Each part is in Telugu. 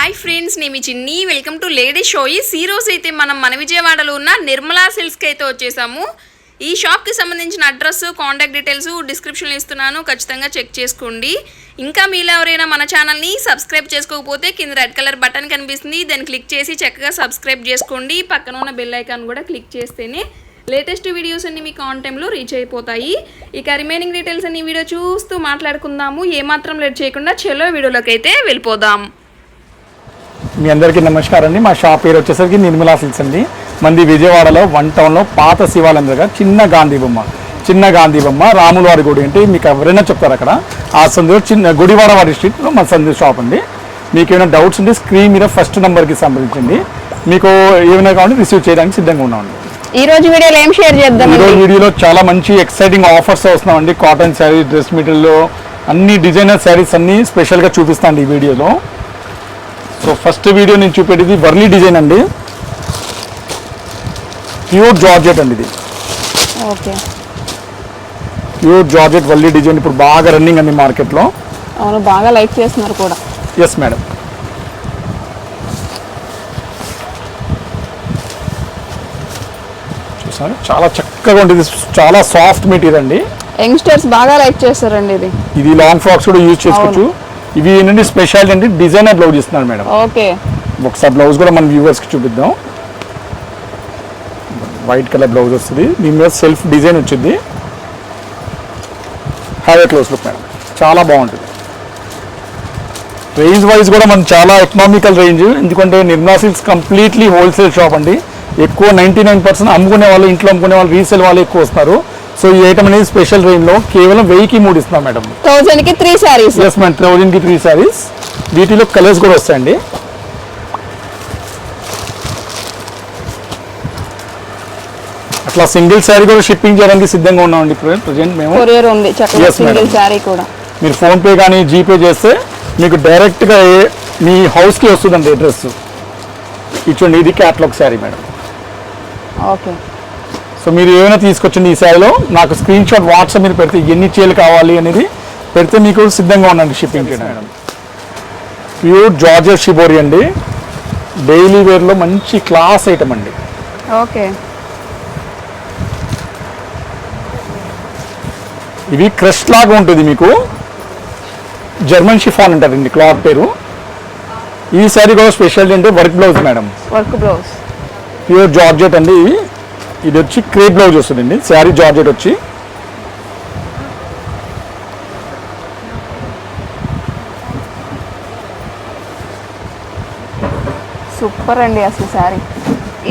హాయ్ ఫ్రెండ్స్ నేను మీ చిన్ని. వెల్కమ్ టు లేడీ షోయిస్ ఈ అయితే మనం మన విజయవాడలో ఉన్న నిర్మలా సిల్స్కి అయితే వచ్చేసాము. ఈ షాప్కి సంబంధించిన అడ్రస్ కాంటాక్ట్ డీటెయిల్స్ డిస్క్రిప్షన్లో ఇస్తున్నాను. ఖచ్చితంగా చెక్ చేసుకోండి. ఇంకా మీలో ఎవరైనా మన ఛానల్ని సబ్స్క్రైబ్ చేసుకోకపోతే కింద రెడ్ కలర్ బటన్ కనిపిస్తుంది. దాన్ని క్లిక్ చేసి చక్కగా సబ్స్క్రైబ్ చేసుకోండి. పక్కన ఉన్న బెల్ ఐకాన్ కూడా క్లిక్ చేస్తేనే లేటెస్ట్ వీడియోస్ అన్ని మీకు ఆన్ టైంలో రీచ్ అయిపోతాయి. ఇక రిమైనింగ్ డీటెయిల్స్ అన్ని వీడియో చూస్తూ మాట్లాడుకుందాము. ఏమాత్రం లేట్ చేయకుండా చెలో వీడియోలోకి అయితే వెళ్ళిపోదాం. మీ అందరికీ నమస్కారం అండి. మా షాప్ పేరు వచ్చేసరికి నిర్మలా సిల్క్స్ అండి. మంది విజయవాడలో వన్ టౌన్లో పాత శివాలయం దగ్గర చిన్న గాంధీ బొమ్మ. చిన్న గాంధీ బొమ్మ రాముల వారి గుడి అంటే మీకు ఎవరైనా చెప్తారు అక్కడ. ఆ సందులో చిన్న గుడివాడ వారి స్ట్రీట్లో మా సందు షాప్ అండి. మీకు ఏమైనా డౌట్స్ ఉంటే స్క్రీన్ మీద ఫస్ట్ నెంబర్కి సంప్రదించండి. మీకు ఏమైనా కావాలంటే రిసీవ్ చేయడానికి సిద్ధంగా ఉన్నామండి ఈ రోజు వీడియోలో ఏం షేర్ చేద్దాం ఈరోజు వీడియోలో చాలా మంచి ఎక్సైటింగ్ ఆఫర్స్ వస్తున్నామండి కాటన్ శారీ డ్రెస్ మెటీరియల్లో అన్ని డిజైనర్ శారీస్ అన్ని స్పెషల్గా చూపిస్తాను ఈ వీడియోలో. సో ఫస్ట్ వీడియో నేను చూపెట్టేది వర్లీ డిజైన్ అండి. ప్యూర్ జార్జెట్ అండి ఇది. Okay pure georgette Warli design ఇప్పుడు బాగా రన్నింగ్ అండి మార్కెట్లో. అవును బాగా లైక్ చేస్తున్నారు కూడా. ఎస్ మేడం చూసారు? చాలా చక్కగా ఉంటుంది చాలా సాఫ్ట్ మెటీరియల్ అండి. యంగ్స్టర్స్ బాగా లైక్ చేస్తారండి ఇది. ఇది లాంగ్ ఫ్రాక్స్ కూడా యూజ్ చేసుకోవచ్చు. ఇవి ఏంటంటే స్పెషాలిటీ అంటే డిజైనర్ బ్లౌజ్ ఇస్తున్నారు మేడం. ఓకే. ఒకసారి బ్లౌజ్ కూడా మన వ్యూవర్స్కి చూపిద్దాం. వైట్ కలర్ బ్లౌజ్ వస్తుంది. దీని మీద సెల్ఫ్ డిజైన్ వచ్చింది. Have a close look madam. చాలా బాగుంటుంది. రేంజ్ వైజ్ కూడా మనం చాలా ఎకనామికల్ రేంజ్ ఎందుకంటే Nirmala Silks completely wholesale shop అండి. ఎక్కువ నైంటీ నైన్ పర్సెంట్ అమ్ముకునే వాళ్ళు ఇంట్లో అమ్ముకునే వాళ్ళు రీసేల్ వాళ్ళు ఎక్కువ వస్తారు సో ఈ ఐటమ్ అనేది స్పెషల్ రేంజ్లో కేవలం వెయ్యికి మూడు ఇస్తున్నాం మేడం థౌజండ్కి త్రీ శారీస్ ఎస్ మేడం థౌజండ్కి త్రీ సారీస్ వీటిలో కలర్స్ కూడా వస్తాయండి. అట్లా సింగిల్ శారీ కూడా షిప్పింగ్ చేయడానికి సిద్ధంగా ఉన్నామండి ప్రజెంట్ మేము. కొరియర్ ఉంది సింగిల్. శారీ కూడా. మీరు ఫోన్పే కానీ జీపే చేస్తే మీకు డైరెక్ట్గా మీ హౌస్కి వస్తుందండి అడ్రస్ ఇచ్చండి ఇది catalogue sari madam okay so మీరు ఏమైనా తీసుకొచ్చండి ఈ శారీలో నాకు స్క్రీన్ షాట్ వాట్సాప్ మీద పెడితే ఎన్ని చీరలు కావాలి అనేది పెడితే మీకు సిద్ధంగా ఉండండి షిప్పింగ్ చేయడం ప్యూర్ జార్జర్ షిబోరి అండి. డైలీ వేర్లో మంచి క్లాస్ ఐటమ్ అండి. ఓకే ఇవి క్రష్ లాగా ఉంటుంది మీకు. జర్మన్ షిఫాన్ అంటారండి క్లాత్ పేరు. ఈ శారీ కూడా స్పెషాలిటీ అంటే work blouse madam work blouse pure georgette అండి ఇది వచ్చి క్రేప్ బ్లౌజ్ వస్తుందండి. శారీ జార్జెట్ వచ్చి. సూపర్ అండి అసలు శారీ.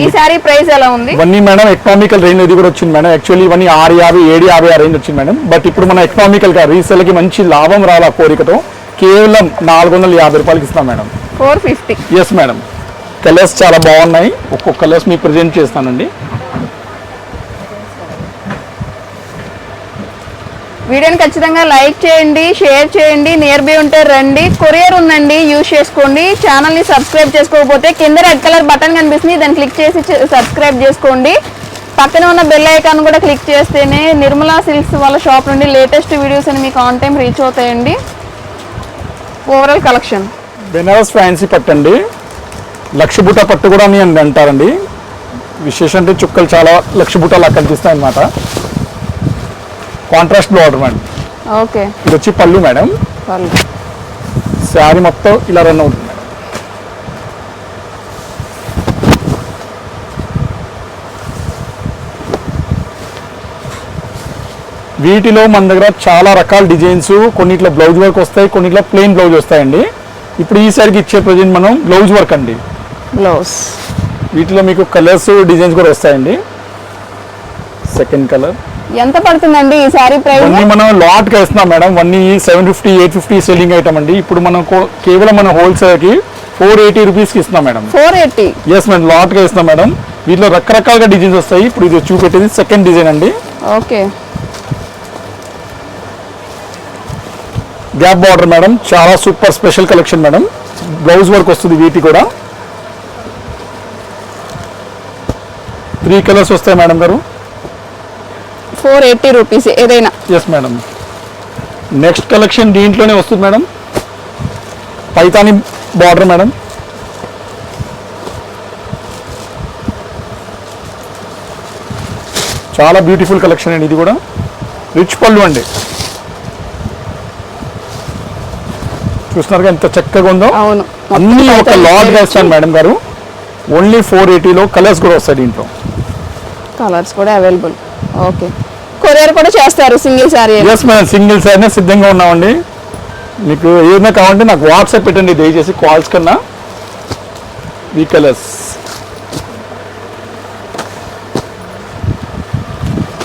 ఈ శారీ ప్రైస్ ఎలా ఉంది? ఇవన్నీ మేడం ఎకనామికల్ రేంజ్ ఇది కూడా వచ్చింది మేడం. యాక్చువల్లీ ఇవన్నీ ఆరు యాభై ఏడు యాభై ఆ రేంజ్ వచ్చింది మేడం. బట్ ఇప్పుడు మన ఎకనామికల్గా రీసేల్కి మంచి లాభం రావాల కోరికతో కేవలం నాలుగు వందల యాభై రూపాయలకి ఇస్తాం madam. Four fifty yes madam colours చాలా బాగున్నాయి. ఒక్కొక్క కలర్స్ మీకు ప్రజెంట్ చేస్తానండి. వీడియోని ఖచ్చితంగా లైక్ చేయండి షేర్ చేయండి నియర్ బై ఉంటే రండి. కొరియర్ ఉందండి యూజ్ చేసుకోండి. ఛానల్ని సబ్స్క్రైబ్ చేసుకోకపోతే కింద రెడ్ కలర్ బటన్ కనిపిస్తుంది. దాన్ని క్లిక్ చేసి సబ్స్క్రైబ్ చేసుకోండి. పక్కన ఉన్న బెల్ ఐకాన్ కూడా క్లిక్ చేస్తేనే నిర్మలా సిల్క్స్ వాళ్ళ షాప్ నుండి లేటెస్ట్ వీడియోస్ అని మీకు ఆన్ టైం రీచ్ అవుతాయండి. ఓవరాల్ కలెక్షన్ బెనారస్ ఫ్యాన్సీ పట్టు అండి. లక్ష పట్టు కూడా అని అంటారండి. విశేషం అంటే చుక్కలు చాలా లక్షబూటలు అక్కడ కనిపిస్తాయి అన్నమాట కాంట్రాస్ట్ బార్డర్ మేడం. ఓకే. ఇది వచ్చి పళ్ళు మేడం. శారీ మొత్తం ఇలా రన్ అవుతుంది మేడం. వీటిలో మన దగ్గర చాలా రకాల డిజైన్స్ కొన్నిట్లో బ్లౌజ్ వర్క్ వస్తాయి కొన్నిట్లో ప్లెయిన్ బ్లౌజ్ వస్తాయండి. ఇప్పుడు ఈ సారికి ఇచ్చే ప్రజెంట్ మనం బ్లౌజ్ వర్క్ అండి. బ్లౌజ్ వీటిలో మీకు కలర్స్ డిజైన్స్ కూడా వస్తాయండి. సెకండ్ కలర్ ఎంత పడుతుందండి ఈ శారీ ప్రైస్ మనం లాట్గా ఇస్తున్నాం మేడం. వన్నీ seven fifty eight fifty selling item అండి. ఇప్పుడు మనం కేవలం మన హోల్సేల్కి ఫోర్ ఎయిటీ రూపీస్కి ఇస్తున్నాం madam. Four eighty yes madam లాట్గా ఇస్తున్నాం మేడం. వీటిలో రకరకాలుగా డిజైన్స్ వస్తాయి. ఇప్పుడు ఇది చూపెట్టేది సెకండ్ డిజైన్ అండి. ఓకే. గ్యాప్ బార్డర్ మేడం చాలా super special collection madam. Blouse work వస్తుంది వీటి కూడా. త్రీ కలర్స్ వస్తాయి మేడం గారు. ఫోర్ ఎయిటీ రూపీస్ ఏదైనా. ఎస్ మేడం నెక్స్ట్ కలెక్షన్ దీంట్లోనే వస్తుంది మేడం పైతాని బార్డర్ మేడం చాలా బ్యూటిఫుల్ కలెక్షన్ అండి ఇది కూడా. రిచ్ పళ్ళు అండి. చూస్తున్నారుగా ఎంత చక్కగా ఉందో? అవును. అన్ని ఒక లాడ్ వేస్తాను మేడం గారు. ఓన్లీ ఫోర్ ఎయిటీలో కలర్స్ కూడా వస్తాయి దీంట్లో. కలర్స్ కూడా అవైలబుల్ ఓకే కొరియర్ కూడా చేస్తారు single sari yes madam singles అయినా సిద్ధంగా ఉన్నామండి. మీకు ఏదైనా కావాలంటే నాకు వాట్సాప్ పెట్టండి. దయచేసి కాల్స్ కన్నా. ఈ కలర్స్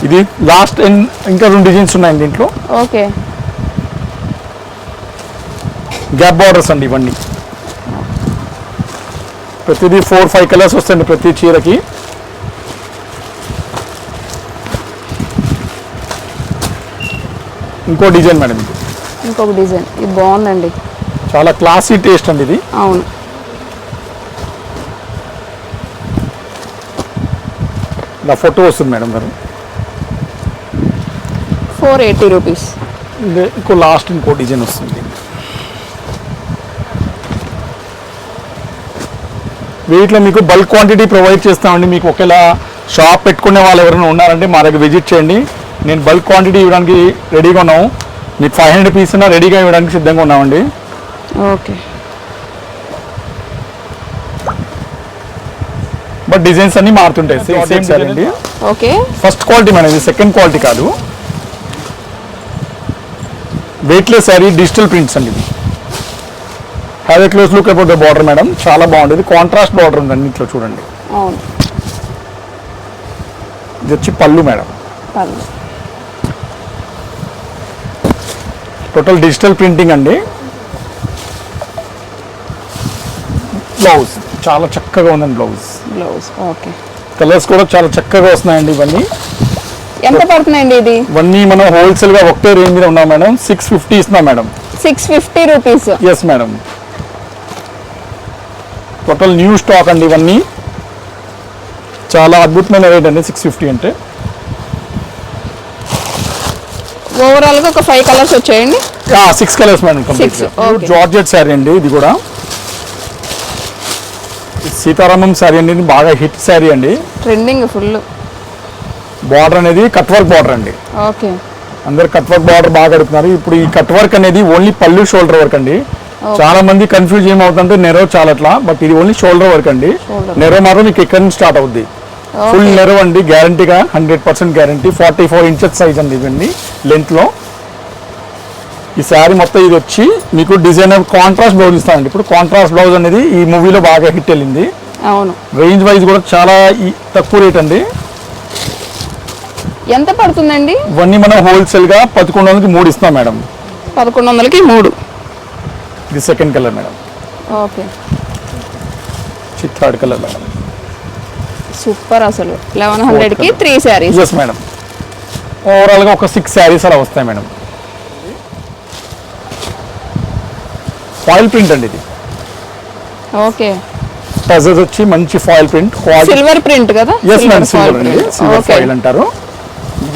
ఇది లాస్ట్ ఇంకా రెండు డిజైన్స్ ఉన్నాయి దీంట్లో. ఓకే. గ్యాప్ బార్డర్స్ అండి ఇవన్నీ. ప్రతిదీ ఫోర్ ఫైవ్ కలర్స్ వస్తాయండి ప్రతి చీరకి. ఇంకో డిజైన్ మేడం ఇది. ఇంకొక డిజైన్. ఇది బాగుందండి. చాలా క్లాసీ టేస్ట్ అండి ఇది. అవును. నా ఫోటో వస్తుంది మేడం గారు. Four eighty rupees. ఇంకో లాస్ట్ ఇంకో డిజైన్ వస్తుంది. వీటిలో మీకు బల్క్ క్వాంటిటీ ప్రొవైడ్ చేస్తామండి. మీకు ఒకవేళ షాప్ పెట్టుకునే వాళ్ళు ఎవరైనా ఉన్నారంటే మా దగ్గర విజిట్ చేయండి. నేను బల్క్ క్వాంటిటీ ఇవ్వడానికి రెడీగా ఉన్నాము మీకు ఫైవ్ హండ్రెడ్ పీస్ ఉన్నా రెడీగా ఇవ్వడానికి సిద్ధంగా ఉన్నామండి ఓకే. బట్ డిజైన్స్ అన్ని మారుతుంటాయి. సేమ్ సేమ్ సార్ అండి. ఓకే. ఫస్ట్ క్వాలిటీ మేడం ఇది సెకండ్ క్వాలిటీ కాదు. వెయిట్లెస్ శారీ డిజిటల్ ప్రింట్స్ అండి ఇది. Have a close look about the border madam చాలా బాగుంటుంది కాంట్రాస్ట్ బార్డర్ ఉంది అన్నింటిలో చూడండి. అవును. ఇది వచ్చి పళ్ళు మేడం పర్లేదు టోటల్ డిజిటల్ ప్రింటింగ్ అండి. బ్లౌజ్ చాలా చక్కగా ఉందండి బ్లౌజ్. Blouse okay. కలర్స్ కూడా చాలా చక్కగా వస్తున్నాయండి ఇవన్నీ. ఎంత పడుతుందండి ఇది? ఇవన్నీ మనం హోల్సేల్గా ఒకటే రేంజ్ మీద ఉన్నాం మేడం. సిక్స్ ఫిఫ్టీ ఇస్తున్నాం madam. Six fifty rupees. Yes madam. Total new stock అండి ఇవన్నీ. చాలా అద్భుతమైన రేట్ అండి సిక్స్ ఫిఫ్టీ అంటే. ఓవరాల్గా ఒక ఫైవ్ కలర్స్ వచ్చాయండి? Six colours madam complete. Georgette sari అండి ఇది కూడా. సీతారామం శారీ అండి బాగా హిట్ శారీ అండి. ట్రెండింగ్ ఫుల్ బార్డర్ అనేది కట్ వర్క్ బార్డర్ అండి. ఓకే అందరు కట్ వర్క్ బార్డర్ బాగా అడుగుతున్నారు ఇప్పుడు ఈ కట్ వర్క్ అనేది ఓన్లీ పళ్ళు షోల్డర్ వర్క్ అండి. చాలా మంది కన్ఫ్యూజ్ ఏమవుతుందంటే నెరో చాలట్లా బట్ ఇది ఓన్లీ షోల్డర్ వర్క్ అండి. నెరో మాత్రం మీకు ఇక్కడ నుంచి స్టార్ట్ అవుద్ది. ఫుల్ నెరో అండి గ్యారంటీగా hundred percent guarantee forty four inches size అండి ఇవన్నీ లెంత్లో. ఈ శారీ మొత్తం ఇది వచ్చి మీకు డిజైనర్ కాంట్రాస్ట్ బ్లౌజ్ ఇస్తామండి ఇప్పుడు కాంట్రాస్ట్ బ్లౌజ్ అనేది ఈ మూవీలో బాగా హిట్ వెళ్ళింది. అవును. రేంజ్ వైజ్ కూడా చాలా తక్కువ రేట్ అండి. ఎంత పడుతుందండి? ఇవన్నీ మనం హోల్సేల్గా పదకొండు వందలకి మూడు ఇస్తాం మేడం. పదకొండు వందలకి మూడు. ఇది second colour madam. Okay third colour madam. Super అసలు. లెవెన్ హండ్రెడ్కి త్రీ శారీస్ ఎస్ మేడం ఓవరాల్గా ఒక సిక్స్ శారీస్ అలా వస్తాయి మేడం ఫాయిల్ ప్రింట్ అండి ఇది. ఓకే. టజర్స్ వచ్చి మంచి ఫాయిల్ ప్రింట్ సిల్వర్ ప్రింట్ కదా? ఎస్ మేడం సిల్వర్ అండి. సిల్వర్. ఫాయిల్ అంటారు.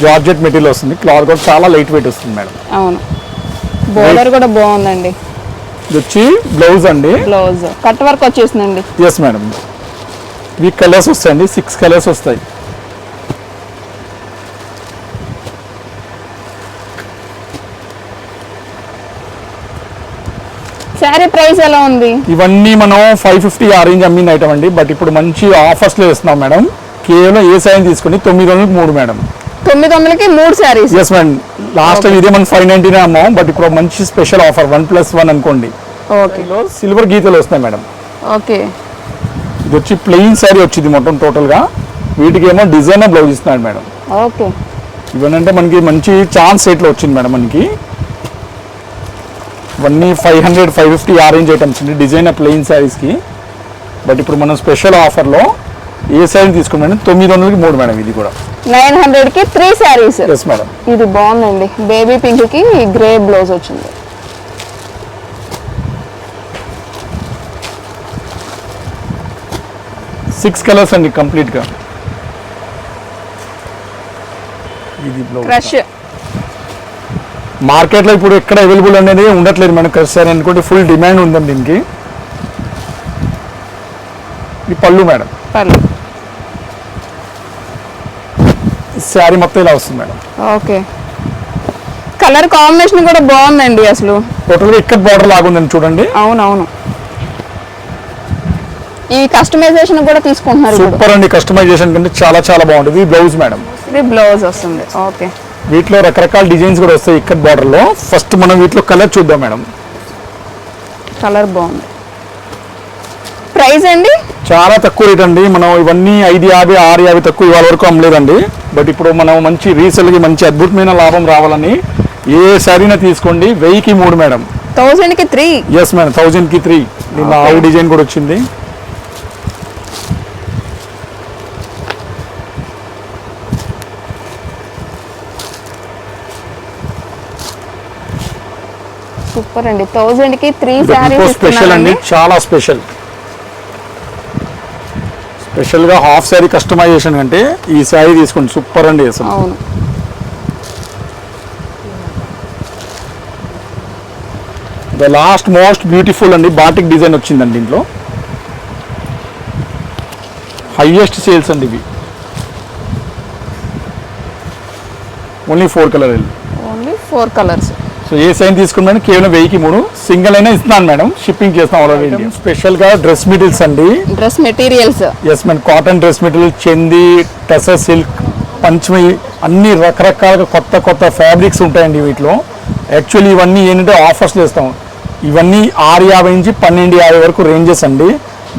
జార్జెట్ మెటీరియల్ వస్తుంది. క్లాత్ కూడా చాలా లైట్ వెయిట్ వస్తుంది మేడం అవును. బోర్డర్ కూడా బాగుందండి. ఇది వచ్చి బ్లౌజ్ అండి. బ్లౌజ్ కట్ వర్క్ వచ్చేసిందండి. ఎస్ మేడం ఇవి కలర్స్ వస్తాయండి సిక్స్ కలర్స్ వస్తాయి. శారీ ప్రైస్ ఎలా ఉంది? ఇవన్నీ మనం ఫైవ్ ఫిఫ్టీ ఆరేంజ్ అమ్మిన ఐటమ్ అండి. బట్ ఇప్పుడు మంచి ఆఫర్స్లో ఇస్తున్నాం మేడం. కేవలం ఏ సాయం తీసుకుని తొమ్మిది వందలకి మూడు మేడం. తొమ్మిది వందలకి మూడు saris yes madam last time ఇదే మనం ఫైవ్ నైన్టీనే అమ్మాం. బట్ ఇప్పుడు మంచి special offer one plus one అనుకోండి. ఓకే సిల్వర్ గీతలు వస్తాయి మేడం. ఓకే ఇది వచ్చి ప్లెయిన్ శారీ వచ్చింది మొత్తం టోటల్గా వీటికి ఏమో డిజైనర్ బ్లౌజ్ ఇస్తున్నాడు మేడం. ఓకే. ఇవన్నీ మనకి మంచి ఛాన్స్ రేట్లో వచ్చింది మేడం మనకి. ఇవన్నీ five hundred five fifty orange items అండి డిజైనర్ ప్లెయిన్ శారీస్కి బట్ ఇప్పుడు మనం స్పెషల్ ఆఫర్లో ఏ శారీ తీసుకున్నాం తొమ్మిది వందలకి మూడు మేడం ఇది కూడా. నైన్ హండ్రెడ్కి త్రీ శారీస్ ఎస్ మేడం ఇది బాగుందండి. బేబీ పింక్కి గ్రే బ్లౌజ్ వచ్చింది. సిక్స్ కలర్స్ అండి కంప్లీట్గా. ఇది బ్లౌజ్ క్రష్. మార్కెట్లో ఇప్పుడు ఎక్కడ అవైలబుల్ అనేది ఉండట్లేదు మనకు క్రష్ శారీ అనుకుంటే ఫుల్ డిమాండ్ ఉందండి దీనికి. ఈ పళ్ళు మేడం. శారీ మొత్తం ఇలా వస్తుంది మేడం. ఓకే. కలర్ కాంబినేషన్ కూడా బాగుందండి అసలు. టోటల్గా ఇక్కడ బార్డర్ లాగుందండి చూడండి. అవునవును. ఈ కస్టమైజేషన్ కూడా తీసుకుంటున్నారు సూపర్ అండి కస్టమైజేషన్ కంటే చాలా చాలా బాగుంటుంది. బ్లౌజ్ మేడం ఇది బ్లౌజ్ వస్తుంది. ఓకే వీటిలో రకరకాల డిజైన్స్ కూడా వస్తాయి ఇక్కడ బార్డర్లో. ఫస్ట్ మనం వీటిలో కలర్ చూద్దాం మేడం కలర్ బాగుంది. ప్రైస్ అండి? చాలా తక్కువ రేట్ అండి. మనం ఇవన్నీ ఐదు యాభై ఆరు యాభై తక్కువ ఇవాళ వరకు అమ్మలేదండి. బట్ ఇప్పుడు మనం మంచి రీసేల్కి మంచి అద్భుతమైన లాభం రావాలని ఏ శారీనా తీసుకోండి? వెయ్యికి మూడు మేడం థౌజండ్కి త్రీ ఎస్ మేడం థౌజండ్కి త్రీ దీనిలో. ఆవు డిజైన్ కూడా వచ్చింది. సూపర్ అండి. థౌజండ్కి త్రీ శారీస్ స్పెషల్ అండి. చాలా స్పెషల్. స్పెషల్గా హాఫ్ శారీ కస్టమైజేషన్ అంటే ఈ శారీ తీసుకోండి. సూపర్ అండి అసలు. అవును. ద లాస్ట్ మోస్ట్ బ్యూటిఫుల్ అండి. బాటిక్ డిజైన్ వచ్చిందండి దీంట్లో. హైయెస్ట్ సేల్స్ అండి ఇవి. Only four colour only four colours. So a sign తీసుకున్నాను కేవలం వెయ్యికి మూడు. సింగిల్ అయినా ఇస్తున్నాను మేడం. షిప్పింగ్ చేస్తాం ఆల్ ఓవర్ ఇండియా స్పెషల్గా డ్రెస్ మెటీరియల్స్ అండి. Dress materials yes madam cotton dress material చంది tussar silk పంచమి అన్ని రకరకాలుగా కొత్త కొత్త ఫ్యాబ్రిక్స్ ఉంటాయండి వీటిలో. యాక్చువల్లీ ఇవన్నీ ఏంటంటే ఆఫర్స్లో ఇస్తాం ఇవన్నీ ఆరు యాభై నుంచి పన్నెండు యాభై వరకు రేంజెస్ అండి.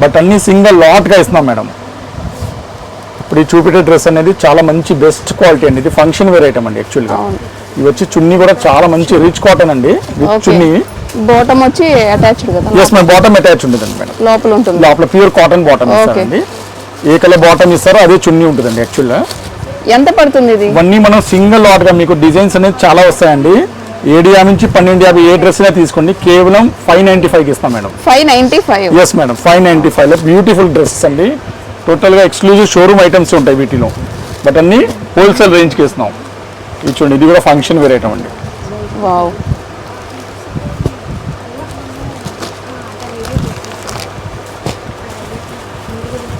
బట్ అన్ని సింగిల్ లాట్గా ఇస్తున్నాం మేడం. ఇప్పుడు ఈ చూపెట్టే డ్రెస్ అనేది చాలా మంచి బెస్ట్ క్వాలిటీ అండి. ఇది ఫంక్షన్ వేర్ ఐటమ్ అండి యాక్చువల్గా ఇవి వచ్చి చున్నీ కూడా చాలా మంచి రిచ్ కాటన్ అండి. చున్నీ. బాటమ్ వచ్చి అటాచ్డ్ కదా ఎస్ మేడం బాటమ్ అటాచ్ ఉంటుందండి మేడం. లోపల ఉంటుంది. లోపల ప్యూర్ కాటన్ బాటమ్. ఇస్తారండి. ఏ కలర్ బాటమ్ ఇస్తారో అదే చున్నీ ఉంటుందండి యాక్చువల్గా ఎంత పడుతుంది ఇది? ఇవన్నీ మనం సింగిల్గా మీకు డిజైన్స్ అనేది చాలా వస్తాయండి. ఏడు యాభై నుంచి పన్నెండు యాభై ఏ డ్రెస్ తీసుకోండి. కేవలం ఫైవ్ నైన్టీ ఫైవ్కి ఇస్తాం madam. Five ninety five yes madam five ninety ఫైవ్లో బ్యూటిఫుల్ డ్రెస్సెస్ అండి టోటల్గా ఎక్స్క్లూజివ్ షోరూమ్ ఐటమ్స్ ఉంటాయి వీటిలో. బట్ అన్ని హోల్సేల్ రేంజ్కి ఇస్తున్నాం. ఇది చూడండి ఇది కూడా ఫంక్షన్ వేర్ ఐటమ్ అండి. వావ్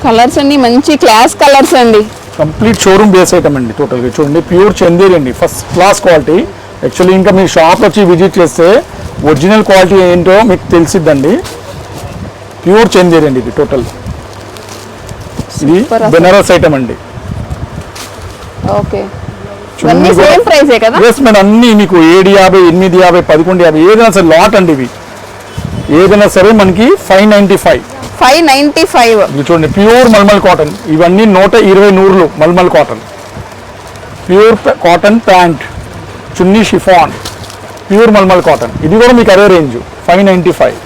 కలర్స్ అన్ని మంచి క్లాస్ కలర్స్ అండి. కంప్లీట్ షోరూమ్ బేస్ ఐటమ్ అండి టోటల్గా చూడండి ప్యూర్ చందేరి అండి ఫస్ట్ క్లాస్ క్వాలిటీ యాక్చువల్లీ ఇంకా మీ షాప్ వచ్చి విజిట్ చేస్తే ఒరిజినల్ క్వాలిటీ ఏంటో మీకు తెలిసిద్దండి. ప్యూర్ చందేరి అండి ఇది టోటల్ ఇది. బెనారస్ ఐటమ్ అండి. ఓకే ఇవన్నీ సేమ్ ప్రైసే కదా? ఎస్ మేడం అన్ని మీకు ఏడు యాభై ఎనిమిది యాభై పదకొండు యాభై ఏదైనా సరే లాట్ అండి ఇవి. ఏదైనా సరే మనకి five ninety five five ninety five ఇది చూడండి ప్యూర్ మల్మల్ కాటన్ ఇవన్నీ నూట ఇరవై నూరులు malmal cotton pure cotton pant chunni chiffon pure malmal cotton ఇది కూడా మీకు అదే range five ninety five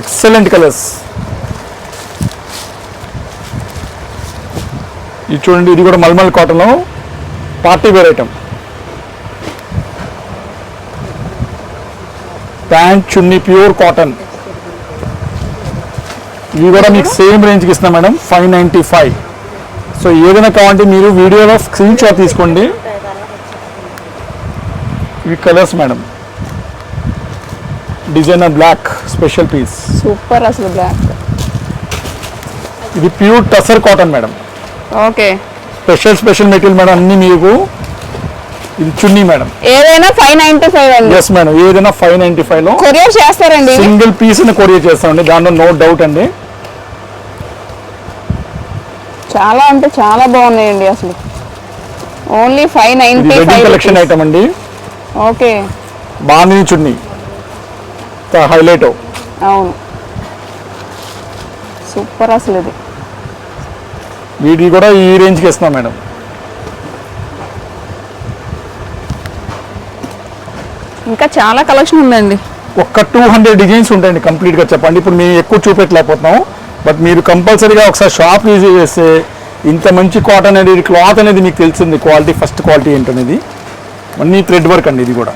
excellent colours ఇది చూడండి ఇది కూడా మల్మల్ కాటన్లో party wear item. Pant chunni pure cotton ఇవి కూడా మీకు సేమ్ రేంజ్కి ఇస్తున్నాం madam five ninety five so ఏదైనా కావాలంటే మీరు వీడియోలో స్క్రీన్ షాట్ తీసుకోండి. ఇవి colours madam. Designer black special piece super అసలు బ్లాక్ ఇది pure tussar cotton madam. Okay special special material madam అన్ని మీకు ఇది చున్నీ మేడం. ఏదైనా ఫైవ్ నైన్టీ ఫైవ్ అండి. Yes madam. ఏదైనా ఫైవ్ నైంటీ ఫైవ్లో కొరియర్ చేస్తారండి? సింగిల్ పీస్ కొరియర్ చేస్తామండి. దాంట్లో నో డౌట్ అండి. చాలా అంటే చాలా బాగున్నాయండి అసలు. Only five ninety wedding collection five item అండి. ఓకే. బాందిని చున్నీ. హైలైట్. అవును. సూపర్ అసలు ఇది. వీటికి కూడా ఈ రేంజ్కి ఇస్తున్నాం మేడం. ఇంకా చాలా కలెక్షన్ ఉందండి. ఒక్క టూ హండ్రెడ్ డిజైన్స్ ఉంటాయండి కంప్లీట్గా చెప్పండి. ఇప్పుడు మేము ఎక్కువ చూపెట్టలేకపోతున్నాం. బట్ మీరు కంపల్సరీగా ఒకసారి షాప్ విజిట్ చేస్తే ఇంత మంచి కాటన్ అనేది క్లాత్ అనేది మీకు తెలిసింది. క్వాలిటీ ఫస్ట్ క్వాలిటీ ఏంటనేది. అన్నీ థ్రెడ్ వర్క్ అండి ఇది కూడా.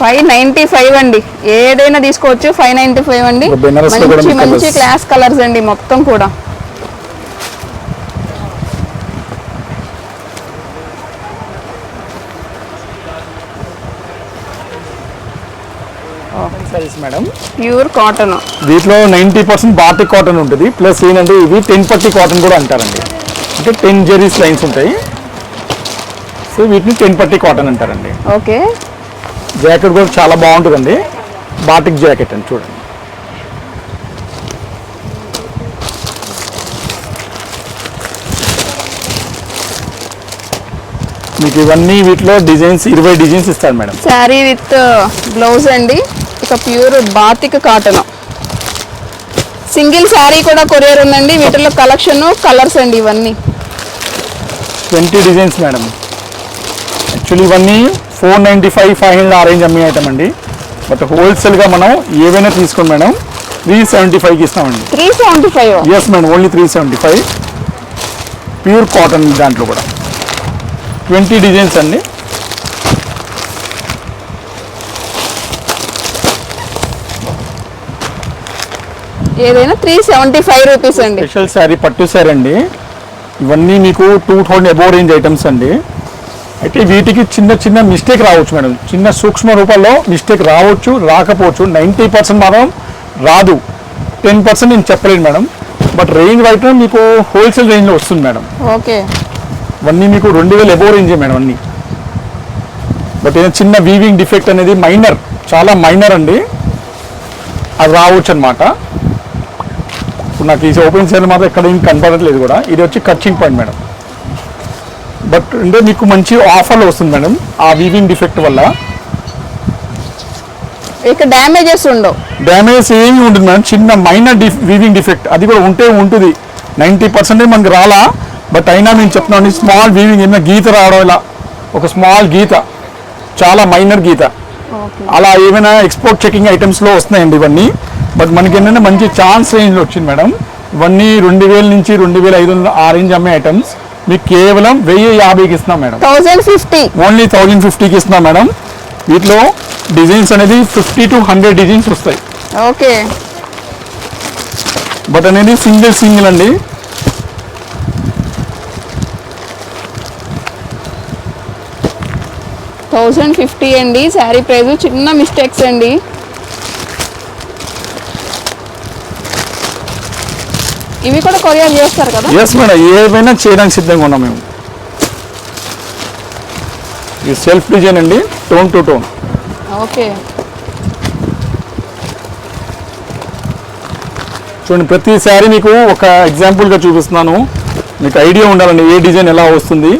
ఫైవ్ నైన్టీ ఫైవ్ అండి. ఏదైనా తీసుకోవచ్చు ఫైవ్ నైన్టీ ఫైవ్ అండి. మంచి మంచి. క్లాస్ కలర్స్ అండి మొత్తం కూడా. మేడం ప్యూర్ కాటన్ వీటిలో నైంటీ పర్సెంట్ బాటిక్ కాటన్ ఉంటుంది. ప్లస్ ఏంటంటే ఇవి టెన్ పట్టి కాటన్ కూడా అంటారండి. అంటే టెన్ జెరీస్ లైన్స్ ఉంటాయి. సో వీటిని టెన్ పట్టి కాటన్ అంటారండి. ఓకే. జాకెట్ కూడా చాలా బాగుంటుందండి. బాటిక్ జాకెట్ అని చూడండి. మీకు ఇవన్నీ వీటిలో డిజైన్స్ ఇరవై డిజైన్స్ ఇస్తాడు మేడం. శారీ విత్ బ్లౌజ్ అండి. ఇక pure batik cotton. Single sari కూడా కొరియర్ ఉందండి. వీటిలో కలెక్షన్ కలర్స్ అండి ఇవన్నీ. Twenty designs madam. యాక్చువల్లీ ఇవన్నీ four ninety five five hundred ఆ రేంజ్ అమ్మే ఐటమ్ అండి. బట్ హోల్సేల్గా మనం ఏవైనా తీసుకోండి మేడం. త్రీ సెవెంటీ ఫైవ్కి ఇస్తామండి. Three seventy five yes madam only three seventy five pure cotton దాంట్లో కూడా. ట్వంటీ డిజైన్స్ అండి. ఏదైనా త్రీ సెవెంటీ ఫైవ్ రూపీస్ అండి. స్పెషల్ శారీ పట్టు శారీ అండి. ఇవన్నీ మీకు two thousand above range items అండి. అయితే వీటికి చిన్న చిన్న మిస్టేక్ రావచ్చు మేడం. చిన్న సూక్ష్మ రూపంలో మిస్టేక్ రావచ్చు రాకపోవచ్చు. నైంటీ పర్సెంట్ మాత్రం రాదు. టెన్ పర్సెంట్ నేను చెప్పలేను మేడం. బట్ రేంజ్ వైట్ మీకు హోల్సేల్ రేంజ్లో వస్తుంది మేడం. ఓకే. ఇవన్నీ మీకు రెండు వేలు ఎబో రేంజే మేడం అన్నీ. బట్ ఏదైనా చిన్న వీవింగ్ డిఫెక్ట్ అనేది మైనర్ చాలా మైనర్ అండి. అది రావచ్చు అనమాట ఇప్పుడు నాకు ఈ ఓపెన్ సేల్ మాత్రం ఎక్కడ ఏం కనపడట్లేదు కూడా. ఇది వచ్చి కచ్చింగ్ పాయింట్ మేడం. బట్ అంటే మీకు మంచి ఆఫర్లో వస్తుంది మేడం ఆ వీవింగ్ డిఫెక్ట్ వల్ల. ఇక డ్యామేజెస్ ఉండవు. డ్యామేజ్ ఏమి ఉంటుంది మేడం చిన్న మైనర్ డిఫ్ వీవింగ్ డిఫెక్ట్ అది కూడా ఉంటే ఉంటుంది. నైంటీ పర్సెంటే మనకి రాలా బట్ అయినా మేము చెప్తున్నాం స్మాల్ వీవింగ్ ఏమైనా గీత రావడం ఇలా ఒక స్మాల్ గీత చాలా మైనర్ గీత. అలా ఏమైనా ఎక్స్పోర్ట్ చెకింగ్ ఐటమ్స్లో వస్తున్నాయండి ఇవన్నీ. బట్ మనకి ఏంటంటే మంచి ఛాన్స్ రేంజ్లో వచ్చింది మేడం ఇవన్నీ రెండు వేల నుంచి రెండు వేల ఐదు వందల ఆ రేంజ్ అమ్మే ఐటమ్స్ మీకు కేవలం వెయ్యి యాభైకి ఇస్తున్నాం madam thousand fifty only thousand ఫిఫ్టీకి ఇస్తున్నాం మేడం వీటిలో డిజైన్స్ అనేది ఫిఫ్టీ టు హండ్రెడ్ డిజైన్స్ వస్తాయి ఓకే బట్ అనేది సింగిల్ సింగిల్ అండి థౌజండ్ ఫిఫ్టీ అండి శారీ ప్రైస్ చిన్న మిస్టేక్స్ అండి ఇవి కూడా కొరియర్ చేస్తారు కదా? ఎస్ మేడం ఏవైనా చేయడానికి సిద్ధంగా ఉన్నాం మేము. ఇది సెల్ఫ్ డిజైన్ అండి. Tone to tone okay. చూడండి ప్రతి శారీ మీకు ఒక ఎగ్జాంపుల్గా చూపిస్తున్నాను. మీకు ఐడియా ఉండాలండి ఏ డిజైన్ ఎలా వస్తుంది.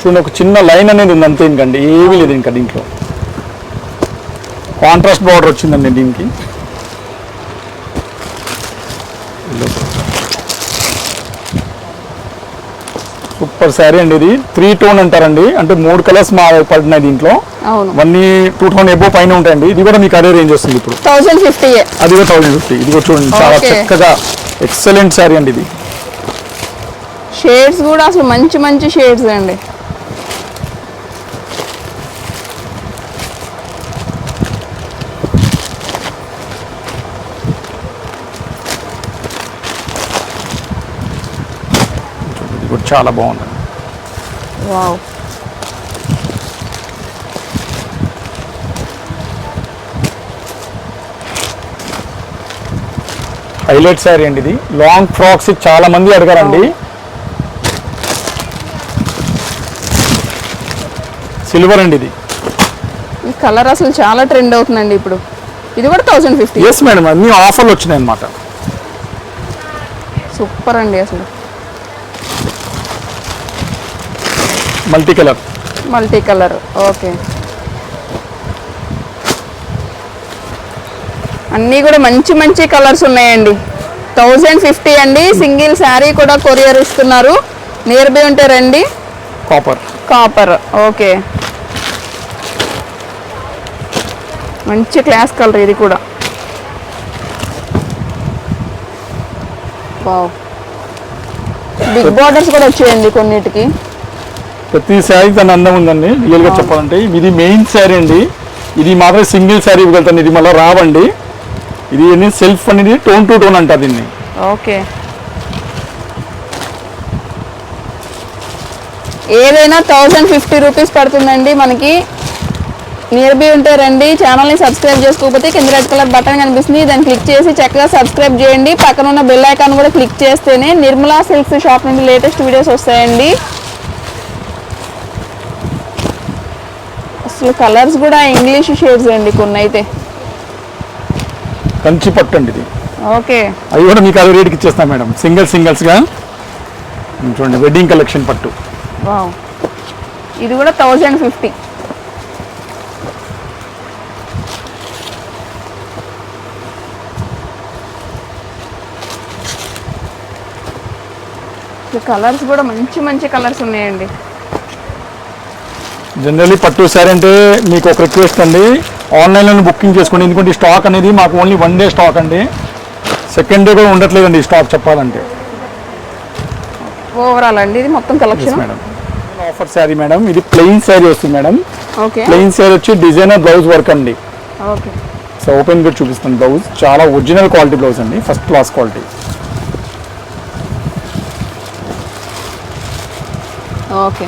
చూడండి ఒక చిన్న లైన్ అనేది ఉంది అంతే ఇంకండి. ఏమీ లేదు ఇంకా దీంట్లో. కాంట్రాస్ట్ బార్డర్ వచ్చిందండి దీనికి. సూపర్ శారీ అండి ఇది. త్రీ టోన్ అంటారండి. అంటే మూడు కలర్స్ మా పడినాయి దీంట్లో. అవును. ఇవన్నీ టూ థౌసండ్ ఎబో పైన ఉంటాయండి. ఇది కూడా మీకు అదే రేంజ్ వస్తుంది ఇప్పుడు. ఫిఫ్టీ అది కూడా థౌసండ్ ఫిఫ్టీ. ఇది కూడా చూడండి. చాలా. చక్కగా ఎక్సలెంట్ శారీ అండి ఇది. షేడ్స్ కూడా అసలు మంచి మంచి షేడ్స్ అండి. చాలా బాగుంది. వావ్. హైలైట్ శారీ అండి ఇది. లాంగ్ ఫ్రాక్స్ చాలా మంది అడగారండి. సిల్వర్ అండి ఇది. ఈ కలర్ అసలు చాలా ట్రెండ్ అవుతుందండి ఇప్పుడు. ఇది కూడా థౌజండ్ ఫిఫ్టీ ఎస్ మేడం అన్ని ఆఫర్లు వచ్చినాయి అనమాట సూపర్ అండి అసలు. Multi colour multi colour okay. అన్నీ కూడా మంచి మంచి కలర్స్ ఉన్నాయండి. థౌజండ్ ఫిఫ్టీ అండి. సింగిల్ శారీ కూడా కొరియర్ ఇస్తున్నారు. నియర్ బై ఉంటే రండి. Copper copper okay. మంచి క్లాస్ కలర్ ఇది కూడా. బిగ్ బార్డర్స్ కూడా వచ్చాయండి కొన్నిటికి. ప్రతి శారీ తన అందం ఉందండి. రియల్గా చెప్పాలంటే ఇది మెయిన్ శారీ అండి. ఇది మాత్రం సింగిల్ శారీ ఇవ్వగలుగుతాను. ఇది మళ్ళీ రావండి. ఇది సెల్ఫ్ అనేది టోన్ టు టోన్ అంటారు దీన్ని. ఓకే. ఏదైనా థౌజండ్ ఫిఫ్టీ రూపీస్ పడుతుందండి మనకి. నియర్ బై ఉంటే రండి. ఛానల్ని సబ్స్క్రైబ్ చేసుకోకపోతే కింద రెడ్ కలర్ బటన్ కనిపిస్తుంది. దాన్ని క్లిక్ చేసి చక్కగా సబ్స్క్రైబ్ చేయండి. పక్కన ఉన్న బెల్ ఐకాన్ కూడా క్లిక్ చేస్తేనే నిర్మలా సిల్క్స్ షాప్ నుండి లేటెస్ట్ వీడియోస్ వస్తాయండి. అసలు కలర్స్ కూడా ఇంగ్లీష్ షేడ్స్ అండి కొన్ని అయితే కంచి పట్టు అండి ఇది. ఓకే. అవి కూడా మీకు అదే రేట్కి ఇచ్చేస్తాం మేడం. సింగిల్ సింగిల్స్గా చూడండి వెడ్డింగ్ కలెక్షన్ పట్టు. వావ్ ఇది కూడా థౌజండ్ ఫిఫ్టీ కలర్స్ కూడా మంచి మంచి కలర్స్ ఉన్నాయండి. జనరల్లీ పట్టు సారీ అంటే మీకు ఒక రిక్వెస్ట్ అండి. ఆన్లైన్లో బుకింగ్ చేసుకోండి. ఎందుకంటే స్టాక్ అనేది మాకు ఓన్లీ వన్ డే స్టాక్ అండి. సెకండ్ డే కూడా ఉండట్లేదండి ఈ స్టాక్ చెప్పాలంటే. ఓవరాల్ అండి ఇది మొత్తం collection madam offer sari madam ఇది ప్లెయిన్ శారీ వస్తుంది మేడం ఓకే ప్లెయిన్ శారీ వచ్చి డిజైనర్ బ్లౌజ్ వర్క్ అండి. ఓకే సో ఓపెన్ కూడా చూపిస్తాను బ్లౌజ్ చాలా ఒరిజినల్ క్వాలిటీ బ్లౌజ్ అండి. First class quality okay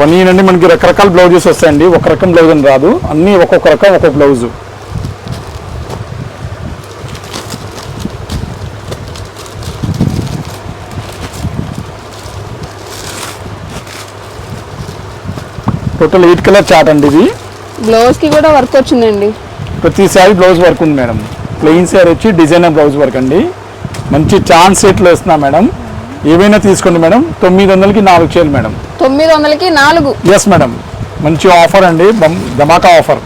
one year అండి మనకి రకరకాల బ్లౌజెస్ వస్తాయండి. ఒక రకం బ్లౌజ్ అని రాదు. అన్నీ ఒక్కొక్క రకం ఒక్కొక్క బ్లౌజ్. టోటల్ ఎయిట్ కలర్ చాట్ అండి ఇది. బ్లౌజ్కి కూడా వర్క్ వచ్చిందండి. ప్రతి శారీ బ్లౌజ్ వర్క్ ఉంది మేడం. ప్లెయిన్ శారీ వచ్చి డిజైనర్ బ్లౌజ్ వర్క్ అండి. మంచి ఛాన్స్ సెట్లు వేస్తున్నా మేడం. ఏవైనా తీసుకోండి మేడం. తొమ్మిది వందలకి నాలుగు చీరలు మేడం. తొమ్మిది వందలకి నాలుగు. ఎస్ మేడం మంచి ఆఫర్ అండి. బం- ధమాకా ఆఫర్